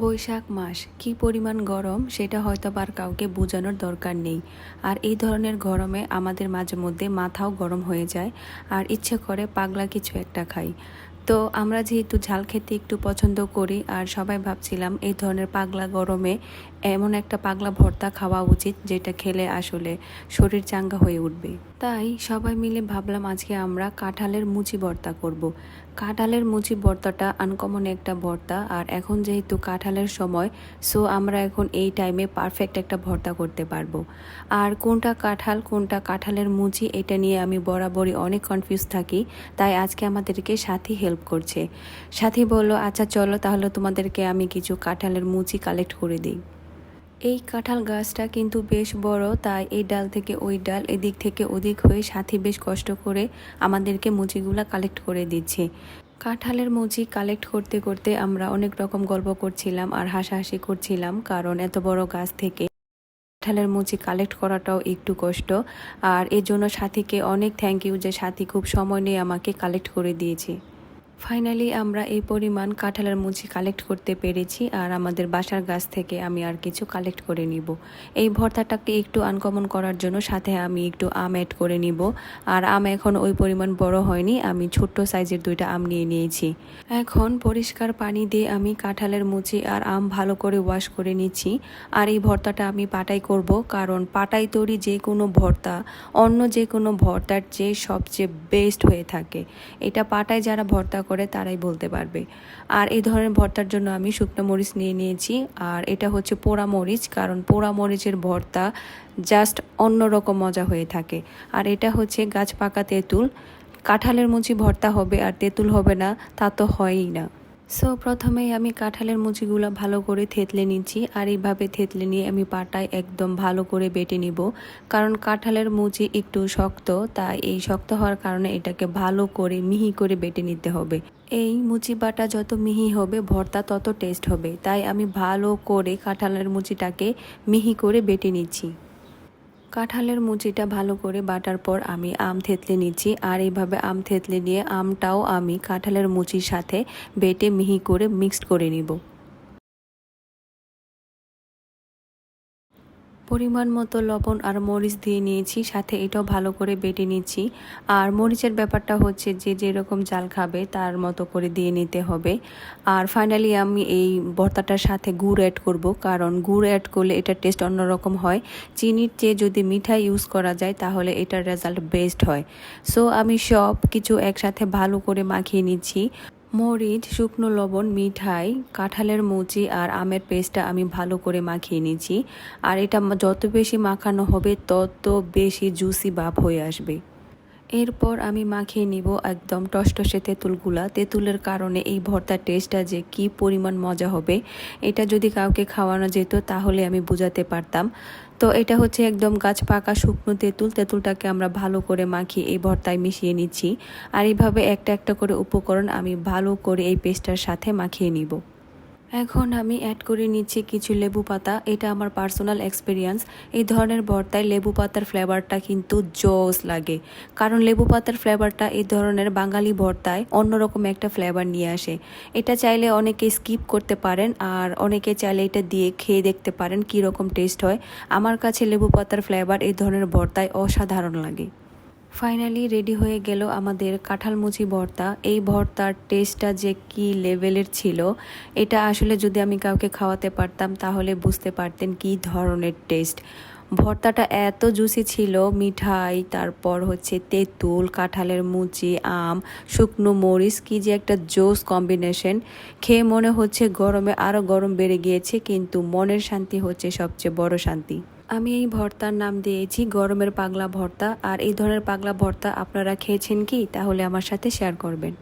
বৈশাখ মাস, কি পরিমাণ গরম সেটা হয়তো আর কাউকে বোঝানোর দরকার নেই। আর এই ধরনের গরমে আমাদের মাঝে মধ্যে মাথাও গরম হয়ে যায় আর ইচ্ছে করে পাগলা কিছু একটা খাই। তো আমরা যেহেতু ঝাল খেতে একটু পছন্দ করি আর সবাই ভাবছিলাম এই ধরনের পাগলা গরমে এমন একটা পাগলা ভর্তা খাওয়া উচিত যেটা খেলে আসলে শরীর চাঙ্গা হয়ে উঠবে। তাই সবাই মিলে ভাবলাম আজকে আমরা কাঁঠালের মুচি ভর্তা করব। কাঁঠালের মুচি ভর্তাটা আনকমন একটা ভর্তা আর এখন যেহেতু কাঁঠালের সময় সো আমরা এখন এই টাইমে পারফেক্ট একটা ভর্তা করতে পারব। আর কোনটা কাঁঠাল, কোনটা কাঁঠালের মুচি, এটা নিয়ে আমি বরাবরই অনেক কনফিউজ থাকি, তাই আজকে আমাদেরকে সাথী হেল্প করছে। সাথী বলল আচ্ছা চলো তাহলে তোমাদেরকে আমি কিছু কাঁঠালের মুচি কালেক্ট করে দিই। এই কাঁঠাল গাছটা কিন্তু বেশ বড়, তাই এই ডাল থেকে ওই ডাল এদিক থেকে ওদিক হয়ে সাথী বেশ কষ্ট করে আমাদেরকে মুচিগুলা কালেক্ট করে দিচ্ছে। কাঁঠালের মুচি কালেক্ট করতে করতে আমরা অনেক রকম গল্প করছিলাম আর হাসাহাসি করছিলাম, কারণ এত বড় গাছ থেকে কাঁঠালের মুচি কালেক্ট করাটাও একটু কষ্ট। আর এর জন্য সাথীকে অনেক থ্যাংক ইউ যে সাথী খুব সময় নিয়ে আমাকে কালেক্ট করে দিয়েছে। ফাইনালি আমরা এই পরিমাণ কাঁঠালের মুচি কালেক্ট করতে পেরেছি আর আমাদের বাসার গাছ থেকে আমি আর কিছু কালেক্ট করে নিব। এই ভর্তাটাকে একটু আনকমন করার জন্য সাথে আমি একটু আম অ্যাড করে নিব। আর আম এখন ওই পরিমাণ বড় হয়নি, আমি ছোট্ট সাইজের দুইটা আম নিয়ে নিয়েছি। এখন পরিষ্কার পানি দিয়ে আমি কাঁঠালের মুচি আর আম ভালো করে ওয়াশ করে নিচ্ছি। আর এই ভর্তাটা আমি পাটাই করব, কারণ পাটাই তৈরি যে কোনো ভর্তা, অন্য যে কোনো ভর্তার চেয়ে সবচেয়ে বেস্ট হয়ে থাকে। এটা পাটায় যারা ভর্তা করে তারাই বলতে পারবে। আর এই ধরনের ভর্তার জন্য আমি শুকনো মরিচ নিয়ে নিয়েছি। আর এটা হচ্ছে পোড়া মরিচ, কারণ পোড়া মরিচের ভর্তা জাস্ট অন্যরকম মজা হয়ে থাকে। আর এটা হচ্ছে গাছ পাকা তেঁতুল। কাঁঠালের মুচি ভর্তা হবে আর তেঁতুল হবে না, তা তো হয়ই না। সো প্রথমেই আমি কাঁঠালের মুচিগুলো ভালো করে থেতলে নিচ্ছি আর এইভাবে থেতলে নিয়ে আমি পাটায় একদম ভালো করে বেটে নিব। কারণ কাঁঠালের মুচি একটু শক্ত, তাই এই শক্ত হওয়ার কারণে এটাকে ভালো করে মিহি করে বেটে নিতে হবে। এই মুচি বাটা যত মিহি হবে, ভর্তা তত টেস্ট হবে। তাই আমি ভালো করে কাঁঠালের মুচিটাকে মিহি করে বেটে নিচ্ছি। কাঁঠালের মুচিটা ভালো করে বাটার পর আমি আম থেতলে নিচ্ছি। আর এইভাবে আম থেতলে নিয়ে আমটাও আমি কাঁঠালের মুচির সাথে বেটে মিহি করে মিক্সড করে নিব। পরিমাণ মতো লবণ আর মরিচ দিয়ে নিয়েছি, সাথে এটাও ভালো করে বেটে নিচ্ছি। আর মরিচের ব্যাপারটা হচ্ছে যে যেরকম জাল খাবে তার মতো করে দিয়ে নিতে হবে। আর ফাইনালি আমি এই ভর্তাটার সাথে গুড় অ্যাড করব, কারণ গুড় অ্যাড করলে এটার টেস্ট অন্যরকম হয়। চিনির চেয়ে যদি মিঠাই ইউজ করা যায়, তাহলে এটার রেজাল্ট বেস্ট হয়। সো আমি সব কিছু একসাথে ভালো করে মাখিয়ে নিচ্ছি। মরিচ, শুকনো লবণ, মিঠাই, কাঁঠালের মুচি আর আমের পেস্টটা আমি ভালো করে মাখিয়ে নিয়েছি। আর এটা যত বেশি মাখানো হবে, তত বেশি জুসি ভাব হয়ে আসবে। এরপর আমি মাখিয়ে নিব একদম টসটসে তেঁতুলগুলা। তেঁতুলের কারণে এই ভর্তার টেস্টটা যে কি পরিমাণ মজা হবে, এটা যদি কাউকে খাওয়ানো যেত তাহলে আমি বুঝাতে পারতাম। তো এটা হচ্ছে একদম গাছ পাকা শুকনো তেঁতুল। তেঁতুলটাকে আমরা ভালো করে মাখিয়ে এই ভর্তায় মিশিয়ে নিচ্ছি। আর এইভাবে একটা একটা করে উপকরণ আমি ভালো করে এই পেস্টটার সাথে মাখিয়ে নিব। এখন আমি অ্যাড করে নিচ্ছি কিছু লেবু পাতা। এটা আমার পার্সোনাল এক্সপিরিয়েন্স এই ধরনের ভর্তায় লেবু পাতার ফ্লেভারটা কিন্তু জোস লাগে। কারণ লেবু পাতার ফ্লেভারটা এই ধরনের বাঙালি ভর্তায় অন্যরকম একটা ফ্লেভার নিয়ে আসে। এটা চাইলে অনেকে স্কিপ করতে পারেন আর অনেকে চাইলে এটা দিয়ে খেয়ে দেখতে পারেন কী রকম টেস্ট হয়। আমার কাছে লেবু পাতার ফ্লেভার এই ধরনের ভর্তায় অসাধারণ লাগে। ফাইনালি রেডি হয়ে গেল আমাদের কাঁঠালমুচি ভর্তা। এই ভর্তার টেস্টটা যে কি লেভেলের ছিল, এটা আসলে যদি আমি কাউকে খাওয়াতে পারতাম, তাহলে বুঝতে পারতেন কি ধরনের টেস্ট ভর্তাটা এত জুসি ছিল, মিঠাই, তারপর হচ্ছে তেঁতুল, কাঁঠালের মুচি, আম, শুকনো মরিচ, কি যে একটা জোস কম্বিনেশন খেয়ে মনে হচ্ছে গরমে আরও গরম বেড়ে গিয়েছে, কিন্তু মনের শান্তি হচ্ছে সবচেয়ে বড় শান্তি। আমি এই ভর্তার নাম দিয়েছি গরমের পাগলা ভর্তা, আর এই ধরনের পাগলা ভর্তা আপনারা খেয়েছেন কি? তাহলে আমার সাথে শেয়ার করবেন।